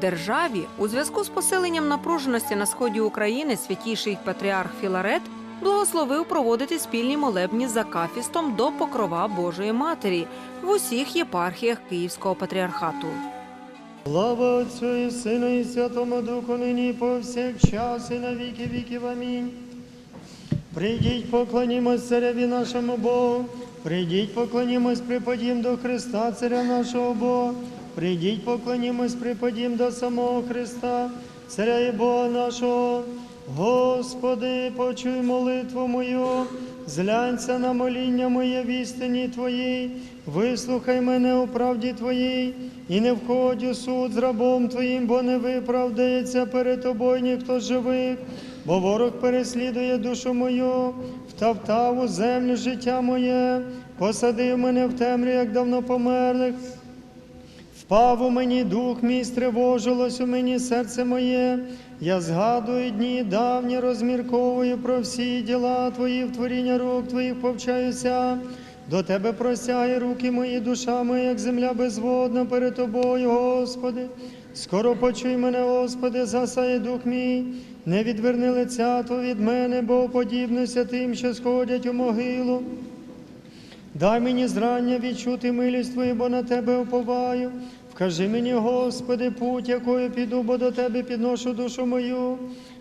Державі у зв'язку з посиленням напруженості на сході України святіший патріарх Філарет благословив проводити спільні молебні за кафістом до покрова Божої Матері в усіх єпархіях Київського патріархату. Слава Отцю і Сину і Святому Духу, нині повсякчас і на віки віків. Амінь. Прийдіть, поклонімось цареві нашому Богу. Прийдіть, поклонімось, припадім до Христа, царя нашого Бога. Прийдіть, поклонімось, припадім до самого Христа, царя і Бога нашого. Господи, почуй молитву мою, зглянься на моління моє в істині Твоїй, вислухай мене у правді Твоїй, і не входь у суд з рабом Твоїм, бо не виправдається перед тобою ніхто з живих, бо ворог переслідує душу мою, втавтав у землю життя моє, посадив мене в темрю, як давно померлих. Впав у мені дух мій, стривожилось у мені серце моє. Я згадую дні давні, розмірковую про всі діла Твої, в творіння рук Твоїх повчаюся. До Тебе простягає руки мої, душа моя, як земля безводна перед Тобою, Господи. Скоро почуй мене, Господи, засає дух мій, не відверни лиця Твого від мене, бо подібнуся тим, що сходять у могилу. Дай мені зрання відчути милість Твою, бо на Тебе уповаю. Вкажи мені, Господи, путь, якою піду, бо до Тебе підношу душу мою.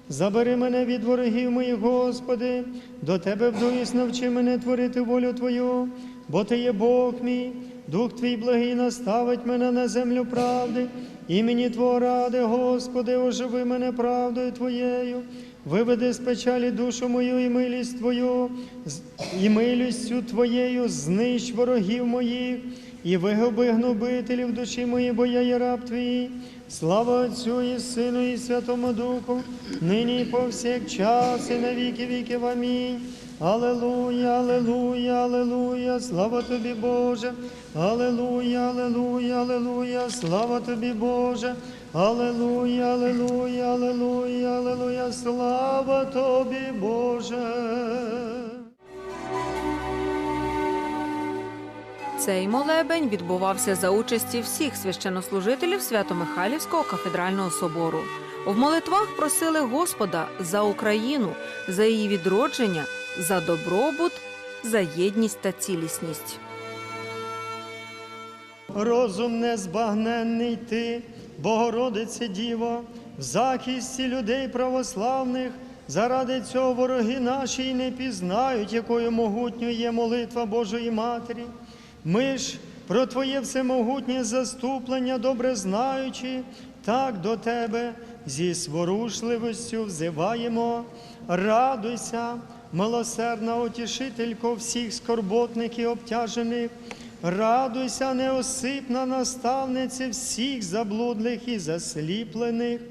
Забери мене від ворогів моїх, Господи, до Тебе вдуюсь, навчи мене творити волю Твою, бо Ти є Бог мій, Дух Твій благий наставить мене на землю правди. Імені Твого ради, Господи, оживи мене правдою Твоєю. Виведи з печалі душу мою і милість Твою, і милістю Твоєю знищ ворогів моїх, і вигоби гнобителів душі мої, бо я є раб Твій. Слава Отцю і Сину, і Святому Духу, нині і повсякчас, і на віки віків. Амінь. Алелуя, алелуя, алелуя, слава тобі, Боже. Алелуя, алелуя, алелуя, слава тобі, Боже. Алелуя, алелуя, алелуя, алелуя, слава тобі, Боже. Цей молебень відбувався за участі всіх священнослужителів Свято-Михайлівського кафедрального собору. В молитвах просили Господа за Україну, за її відродження, за добробут, за єдність та цілісність. Розум незбагненний ти, Богородице Діво, в захисті людей православних, заради цього вороги наші й не пізнають, якою могутньою є молитва Божої Матері. Ми ж про Твоє всемогутнє заступлення, добре знаючи, так до Тебе зі сворушливістю взиваємо. Радуйся, милосердна утішителько всіх скорботних і обтяжених. Радуйся, неосипна наставниця всіх заблудлих і засліплених.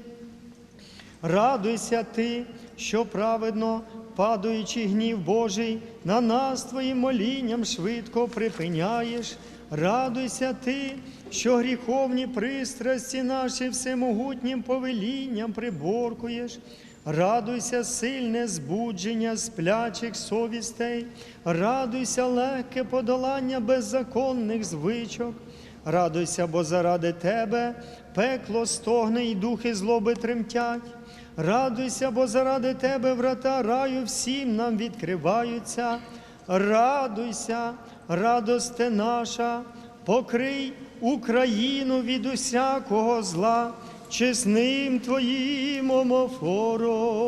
Радуйся ти, що праведно, падаючи гнів Божий, на нас твоїм молінням швидко припиняєш. Радуйся ти, що гріховні пристрасті наші всемогутнім повелінням приборкуєш. Радуйся, сильне збудження сплячих совістей, радуйся, легке подолання беззаконних звичок. Радуйся, бо заради тебе пекло стогне і духи злоби тремтять. Радуйся, бо заради тебе врата раю всім нам відкриваються. Радуйся, радосте наша, покрий Україну від усякого зла, чесним твоїм омофором.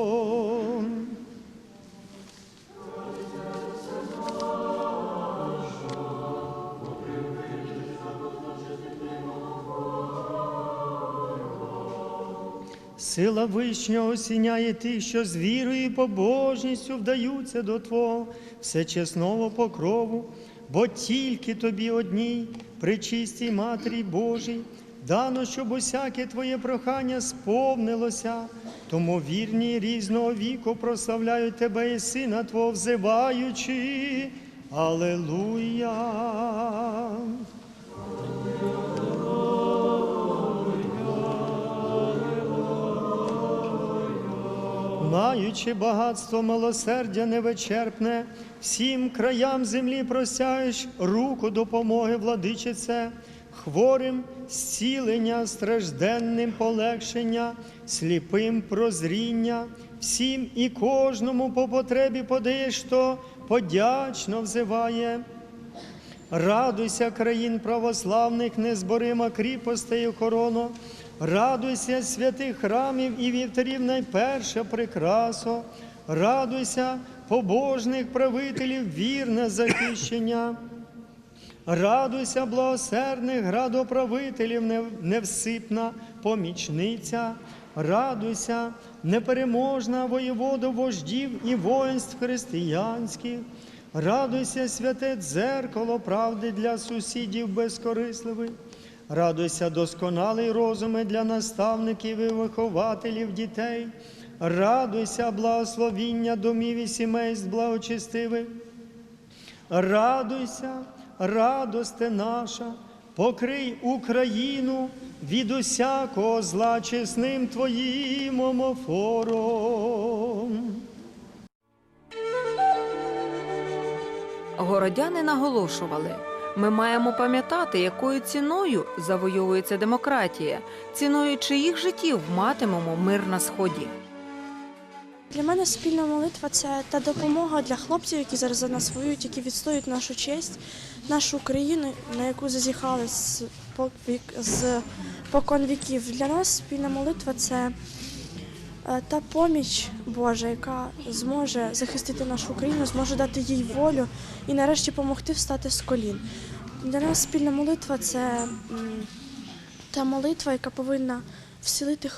Сила вишня осіняє тих, що з вірою і побожністю вдаються до Твого всечесного покрову, бо тільки тобі одній, причистій Матері Божій, дано, щоб усяке Твоє прохання сповнилося, тому вірні різного віку прославляють Тебе і Сина Твого, взиваючи. Алелуя! Маючи багатство милосердя невичерпне, всім краям землі просяєш руку допомоги, владичице, хворим зцілення, стражденним полегшення, сліпим прозріння, всім і кожному по потребі подаєш, що подячно взиває. Радуйся, країн православних, незборима кріпостей охорона. Радуйся, святих храмів і вівтарів найперша прикрасо. Радуйся, побожних правителів, вірне захищення. Радуйся, благосердних градоправителів, невсипна помічниця. Радуйся, непереможна воєводу вождів і воїнств християнських. Радуйся, святе дзеркало правди для сусідів безкорисливих. Радуйся, досконалий розуми для наставників і вихователів дітей. Радуйся, благословіння домів і сімейств благочестивих. Радуйся, радосте наша, покрий Україну від усякого зла чесним Твоїм омофором. Городяни наголошували: ми маємо пам'ятати, якою ціною завойовується демократія, ціною чиїх життів матимемо мир на сході. Для мене спільна молитва це та допомога для хлопців, які зараз за нас воюють, які відстоюють нашу честь, нашу Україну, на яку зазіхали з, з покон віків. Для нас спільна молитва це е, та поміч Божа, яка зможе захистити нашу Україну, зможе дати їй волю і нарешті допомогти встати з колін. Для нас спільна молитва це та молитва, яка повинна вселити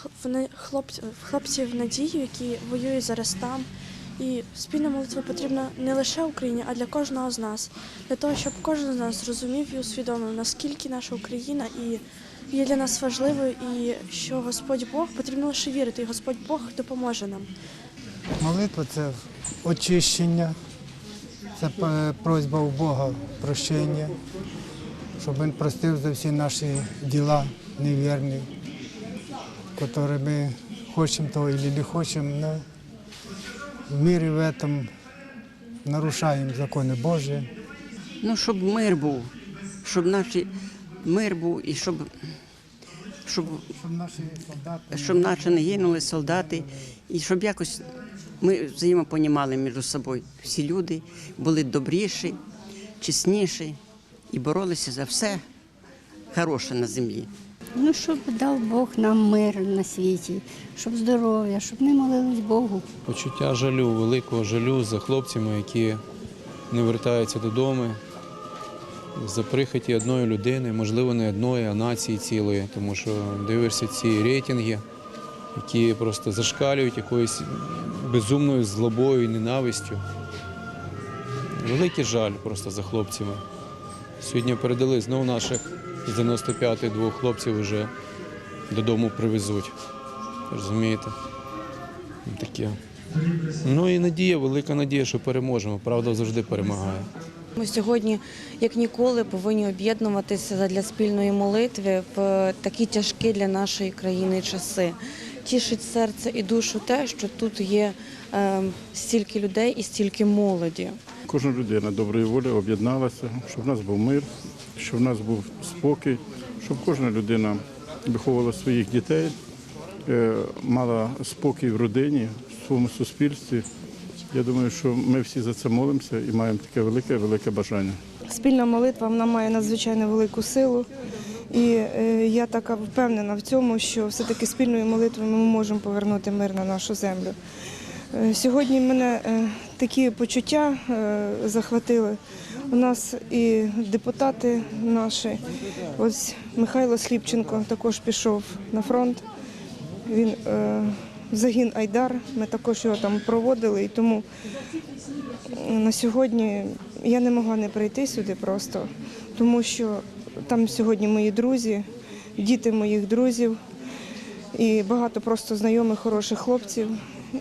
хлопців надію, які воюють зараз там. І спільна молитва потрібна не лише Україні, а для кожного з нас, для того, щоб кожен з нас зрозумів і усвідомив, наскільки наша Україна і є для нас важливою, і що Господь Бог потрібно лише вірити, і Господь Бог допоможе нам. Молитва це очищення, це просьба у Бога прощення, щоб Він простив за всі наші діла невірні, які ми хочемо того або не хочемо, но в мірі в этом нарушаємо закони Божі. Ну, щоб мир був, щоб наші мир був і щоб, щоб, Щоб наші солдати щоб наші не гинули солдати, і щоб якось ми взаємопонімали між собою. Всі люди були добріші, чесніші і боролися за все хороше на землі. Ну, щоб дав Бог нам мир на світі, щоб здоров'я, щоб ми молились Богу. почуття жалю, великого жалю за хлопцями, які не вертаються додому за прихоті одної людини, можливо, не одної, а нації цілої, тому що дивишся ці рейтинги, які просто зашкалюють якоюсь безумною злобою і ненавистю. Великий жаль просто за хлопцями. Сьогодні передали знову наших з 95-х двох хлопців вже додому привезуть. Розумієте? Таке. Ну і надія, велика надія, що переможемо. Правда завжди перемагає. Ми сьогодні, як ніколи, повинні об'єднуватися для спільної молитви в такі тяжкі для нашої країни часи. Тішить серце і душу те, що тут є е, стільки людей і стільки молоді. Кожна людина доброї волі об'єдналася, щоб в нас був мир, щоб в нас був спокій, щоб кожна людина виховувала своїх дітей, е, мала спокій в родині, в своєму суспільстві. Я думаю, що ми всі за це молимося і маємо таке велике, велике бажання. Спільна молитва вона має надзвичайно велику силу. І е, я така впевнена в цьому, що все-таки спільною молитвою ми можемо повернути мир на нашу землю. Е, Сьогодні мене е, такі почуття захватили. У нас і депутати наші, ось Михайло Сліпченко також пішов на фронт. Він загін Айдар. Ми також його там проводили, і тому на сьогодні я не могла не прийти сюди просто, тому що там сьогодні мої друзі, діти моїх друзів і багато просто знайомих, хороших хлопців.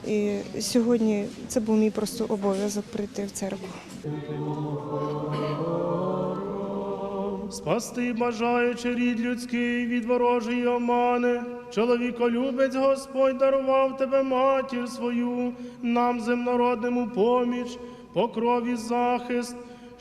І сьогодні це був мій просто обов'язок прийти в церкву. Спасти бажаючи рід людський від ворожої омани. Чоловіколюбець Господь дарував тебе матір свою, нам земнородному поміч, покрові захист,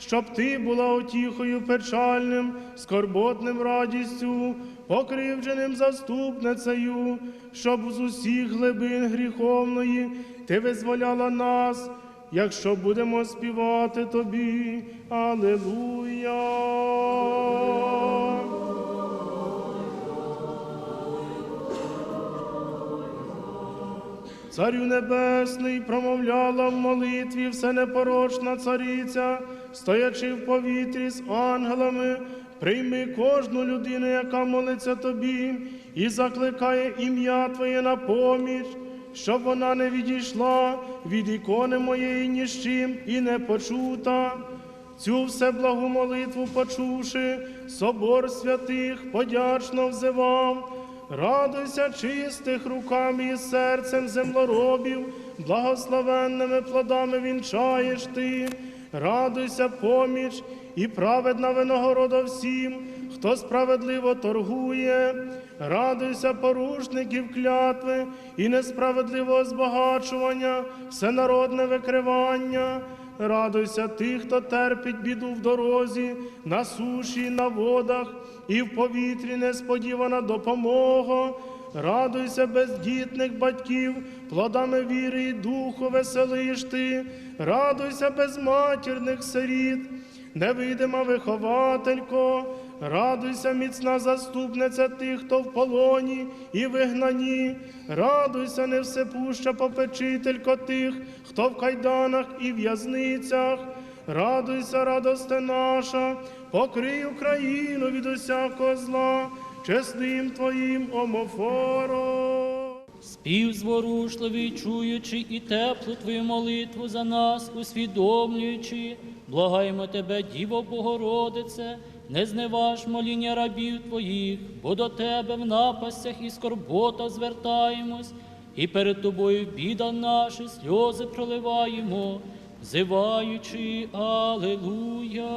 щоб ти була утіхою печальним, скорботним радістю, покривдженим заступницею, щоб з усіх глибин гріховної ти визволяла нас, якщо будемо співати тобі. Аллилуйя. Царю Небесний промовляла в молитві всенепорочна цариця, стоячи в повітрі з ангелами, прийми кожну людину, яка молиться тобі, і закликає ім'я Твоє на поміч, щоб вона не відійшла від ікони моєї ні з чим і не почута. Цю всеблагу молитву почувши, собор святих подячно взивав. Радуйся чистих руками і серцем землеробів, благословенними плодами вінчаєш ти. Радуйся поміч і праведна винагорода всім, хто справедливо торгує. Радуйся порушників клятви і несправедливого збагачування, всенародне викривання. Радуйся тих, хто терпить біду в дорозі, на суші, на водах, і в повітрі несподівана допомога. Радуйся бездітних батьків, плодами віри і духу веселиш ти. Радуйся безматірних сиріт, невидима вихователько. Радуйся, міцна заступниця тих, хто в полоні і вигнані. Радуйся, невсепуща попечителько тих, хто в кайданах і в'язницях. Радуйся, радосте наша, покрий Україну від усякого зла, чесним твоїм омофором. Спів зворушливий, чуючи і теплу Твою молитву за нас, усвідомлюючи, благаємо Тебе, Діво Богородице, не зневаж моління рабів Твоїх, бо до Тебе в напастях і скорботах звертаємось, і перед Тобою біда наші сльози проливаємо, взиваючи Алелуя.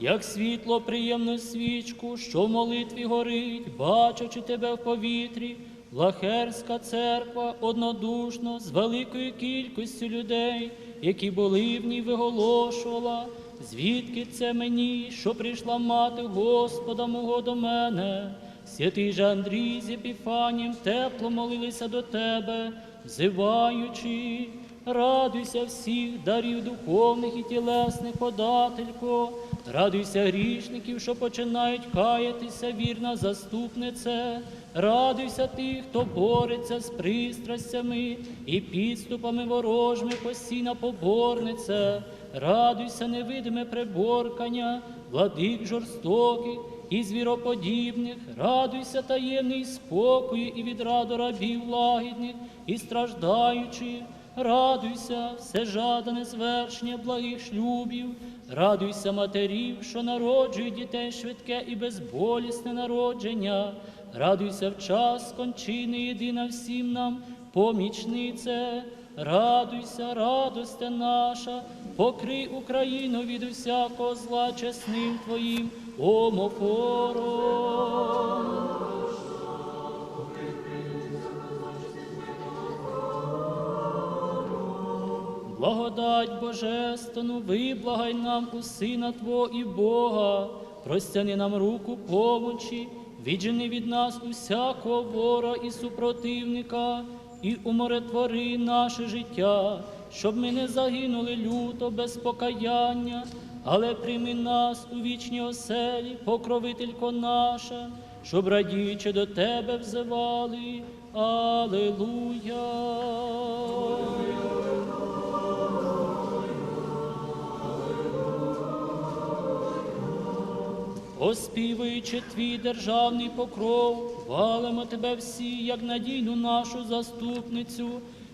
Як світло приємну свічку, що в молитві горить, бачачи тебе в повітрі, Лахерська церква однодушно з великою кількістю людей, які були в ній виголошувала, звідки це мені, що прийшла мати Господа мого до мене. Святий же Андрій з Епіфанієм тепло молилися до тебе, взиваючи. Радуйся всіх дарів духовних і тілесних подателько, радуйся грішників, що починають каятися, вірна заступнице, радуйся тих, хто бореться з пристрастями і підступами ворожими, постійна поборниця, радуйся невидиме приборкання, владик жорстоких і звіроподібних, радуйся таємний спокою і відраду рабів лагідних і страждаючих. Радуйся, все жадане звершення благих шлюбів, радуйся матерів, що народжують дітей швидке і безболісне народження, радуйся в час кончини єдина всім нам, помічнице, радуйся, радосте наша, покрий Україну від усякого зла чесним Твоїм омофором. Благодать Божественну, виблагай нам у Сина Твого і Бога, простяни нам руку помочі, віджени від нас усякого вора і супротивника, і умиротвори наше життя, щоб ми не загинули люто без покаяння, але прийми нас у вічній оселі, покровителько наша, щоб радіючи до Тебе взивали. Аллилуйя. Оспівуючи твій державний покров, хвалимо тебе всі, як надійну нашу заступницю,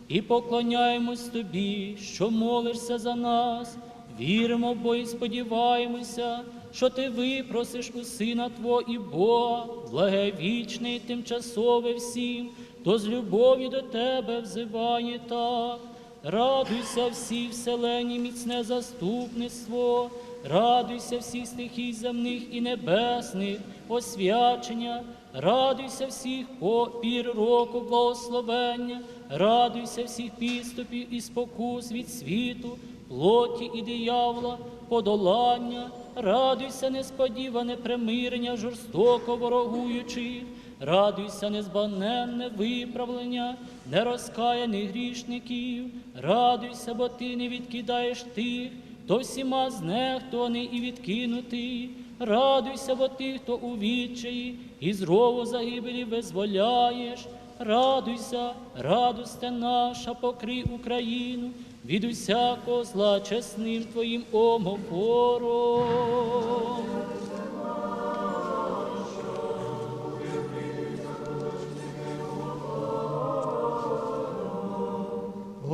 і поклоняємось тобі, що молишся за нас. Віримо, бо і сподіваємося, що ти випросиш у Сина Твого і Бога, благе вічне тимчасове всім, хто з любові до тебе взиває так. Радуйся всі вселені, міцне заступництво, радуйся всіх стихій земних і небесних, освячення, радуйся всіх попір року благословення, радуйся всіх підступів і спокус від світу, плоті і диявола, подолання, радуйся несподіване примирення жорстоко ворогуючих, радуйся незбагненне виправлення нерозкаяних грішників, радуйся, бо ти не відкидаєш тих, хто всіма знехтований і відкинутий. Радуйся, бо ти, хто у відчаї, і з рову загибелі визволяєш. Радуйся, радосте наша, покрий Україну від усякого зла чесним твоїм омофором.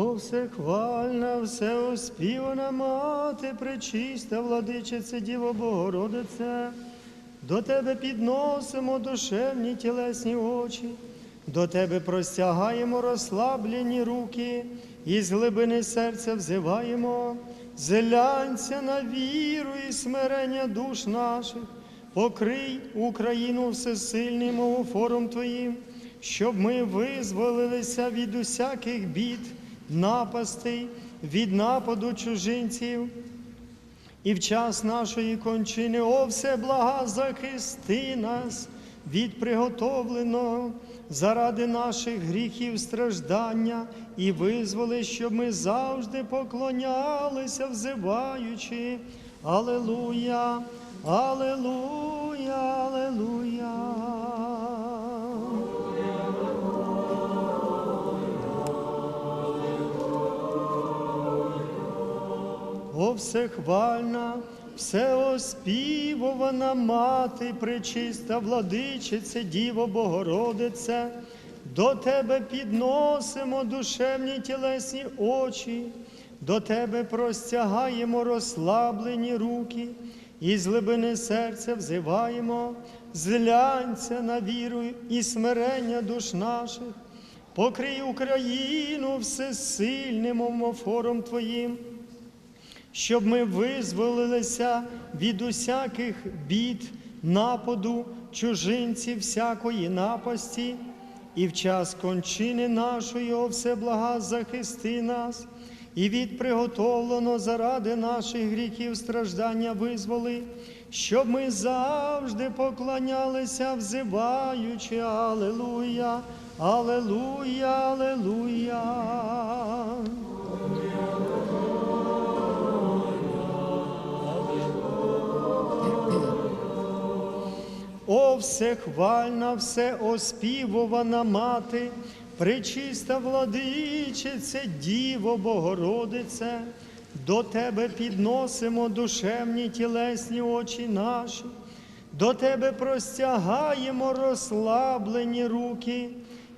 О, всехвальна, всеоспівана мати, пречиста владичице Діво Богородице, до тебе підносимо душевні тілесні очі, до тебе простягаємо розслаблені руки, і з глибини серця взиваємо, зелянця на віру і смирення душ наших, покрий Україну всесильним офором Твоїм, щоб ми визволилися від усяких бід, напастей, від нападу чужинців. І в час нашої кончини, о все блага, захисти нас від приготовленого заради наших гріхів страждання і визволи, щоб ми завжди поклонялися, взиваючи. Алелуя, Алелуя, Алелуя. Всехвальна, всеоспівувана мати, пречиста владичице, Діво Богородице, до Тебе підносимо душевні тілесні очі, до Тебе простягаємо розслаблені руки, і з глибини серця взиваємо, злянця на віру і смирення душ наших, покрий Україну всесильним омофором Твоїм щоб ми визволилися від усяких бід, нападу, чужинців, всякої напасті, і в час кончини нашої, о всеблага, захисти нас, і від приготовлено заради наших гріхів страждання визволи, щоб ми завжди поклонялися, взиваючи Алелуя, Алелуя, Алелуя. О, всехвальна, всеоспівувана мати, пречиста владичице, Діво Богородице, до Тебе підносимо душевні тілесні очі наші, до Тебе простягаємо розслаблені руки,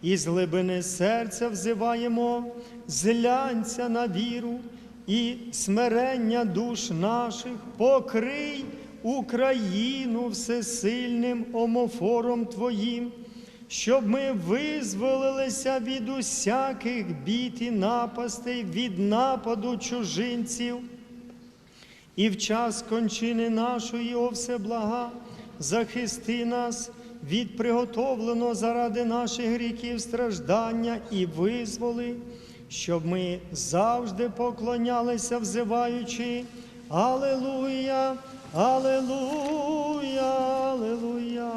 і з глибини серця взиваємо злянця на віру і смирення душ наших, покрий. Україну всесильним омофором Твоїм, щоб ми визволилися від усяких бід і напастей, від нападу чужинців. І в час кончини нашої, о всеблага, захисти нас від приготовленого заради наших гріхів страждання і визволи, щоб ми завжди поклонялися, взиваючи Алелуя! Алелуя, Алелуя.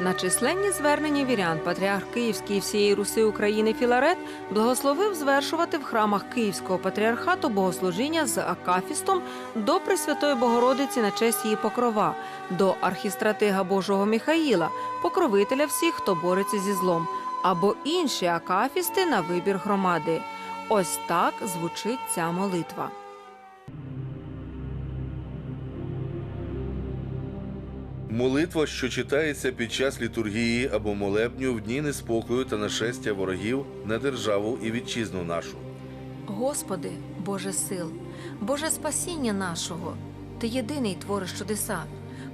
На численні звернення вірян патріарх Київський всієї Руси України Філарет благословив звершувати в храмах Київського патріархату богослужіння з акафістом до Пресвятої Богородиці на честь її покрова, до архістратига Божого Міхаїла, покровителя всіх, хто бореться зі злом, або інші акафісти на вибір громади. Ось так звучить ця молитва. Молитва, що читається під час літургії або молебню в дні неспокою та нашестя ворогів на державу і вітчизну нашу. Господи, Боже сил, Боже спасіння нашого, Ти єдиний твориш чудеса.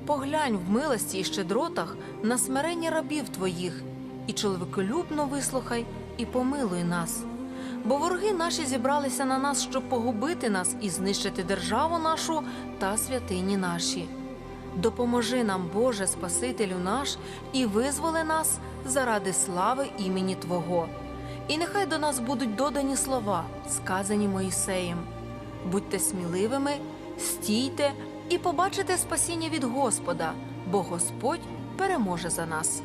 Поглянь в милості і щедротах на смирення рабів Твоїх і чоловіколюбно вислухай і помилуй нас. Бо вороги наші зібралися на нас, щоб погубити нас і знищити державу нашу та святині наші. Допоможи нам, Боже, Спасителю наш, і визволи нас заради слави імені Твого. І нехай до нас будуть додані слова, сказані Моїсеєм. Будьте сміливими, стійте і побачите спасіння від Господа, бо Господь переможе за нас.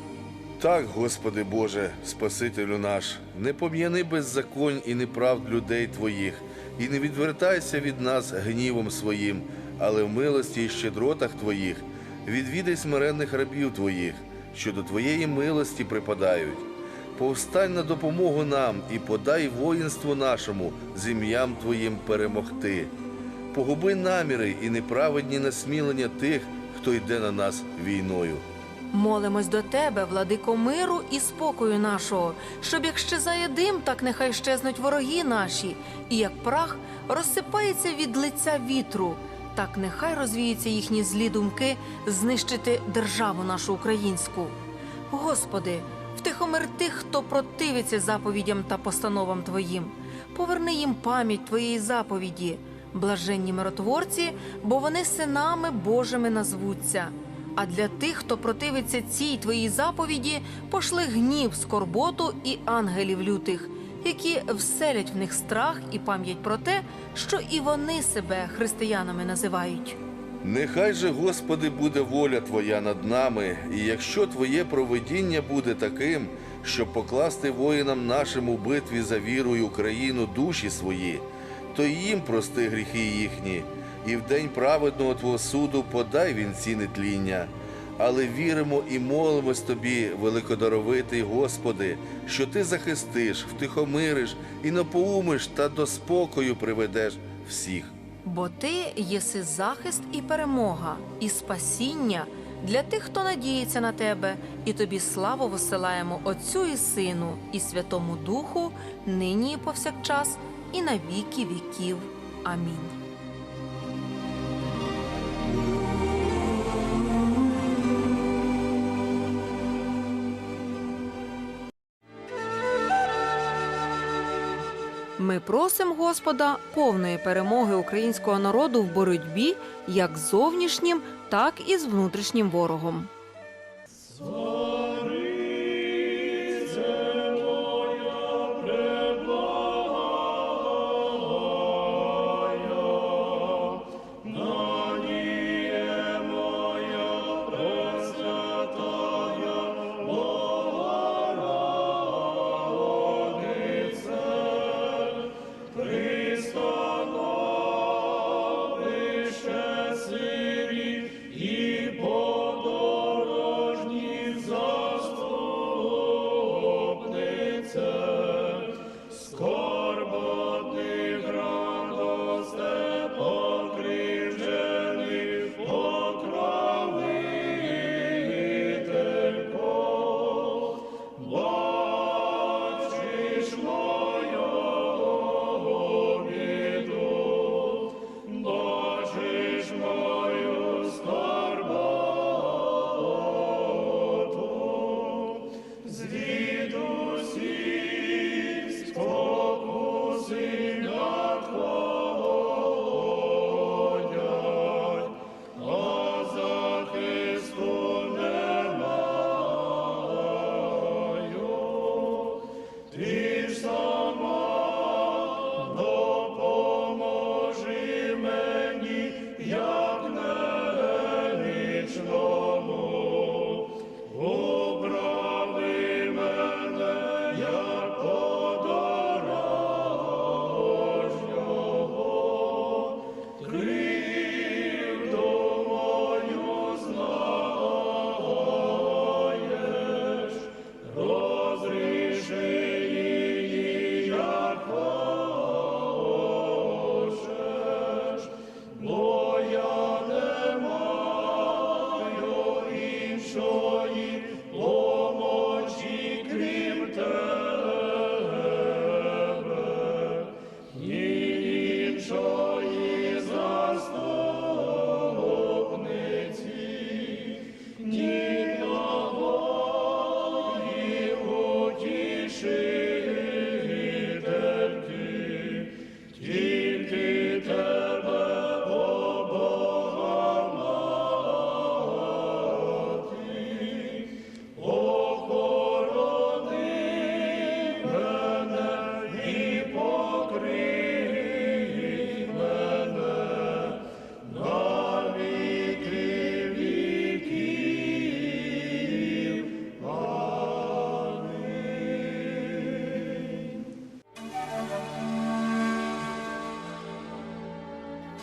Так, Господи Боже, Спасителю наш, не пом'яни беззаконь і неправд людей Твоїх, і не відвертайся від нас гнівом своїм, але в милості і щедротах Твоїх відвідай смиренних рабів Твоїх, що до Твоєї милості припадають. Повстань на допомогу нам і подай воїнству нашому з ім'ям Твоїм перемогти. Погуби наміри і неправедні насмілення тих, хто йде на нас війною. Молимось до тебе, владико миру і спокою нашого, щоб як щезає дим, так нехай щезнуть вороги наші, і як прах розсипається від лиця вітру, так нехай розвіються їхні злі думки знищити державу нашу українську. Господи, втихомир тих, хто противиться заповідям та постановам Твоїм. Поверни їм пам'ять Твоєї заповіді, блаженні миротворці, бо вони синами Божими назвуться. А для тих, хто противиться цій твоїй заповіді, пошли гнів, скорботу і ангелів лютих, які вселять в них страх і пам'ять про те, що і вони себе християнами називають. Нехай же, Господи, буде воля Твоя над нами, і якщо Твоє провидіння буде таким, щоб покласти воїнам нашим у битві за віру й Україну душі свої, то їм прости гріхи їхні, і в день праведного Твого суду подай вінці нетління. Але віримо і молимось Тобі, великодаровитий Господи, що Ти захистиш, втихомириш і напоумиш та до спокою приведеш всіх. Бо ти єси захист і перемога, і спасіння для тих, хто надіється на тебе, і тобі славу висилаємо Отцю і Сину, і Святому Духу, нині і повсякчас, і на віки віків. Амінь. Ми просимо Господа повної перемоги українського народу в боротьбі як з зовнішнім, так і з внутрішнім ворогом.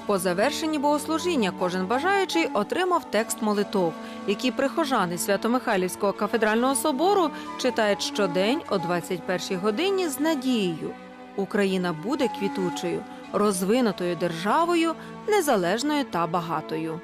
По завершенні богослужіння кожен бажаючий отримав текст молитов, які прихожани Свято-Михайлівського кафедрального собору читають щодень о 21 годині з надією. Україна буде квітучою, розвинутою державою, незалежною та багатою.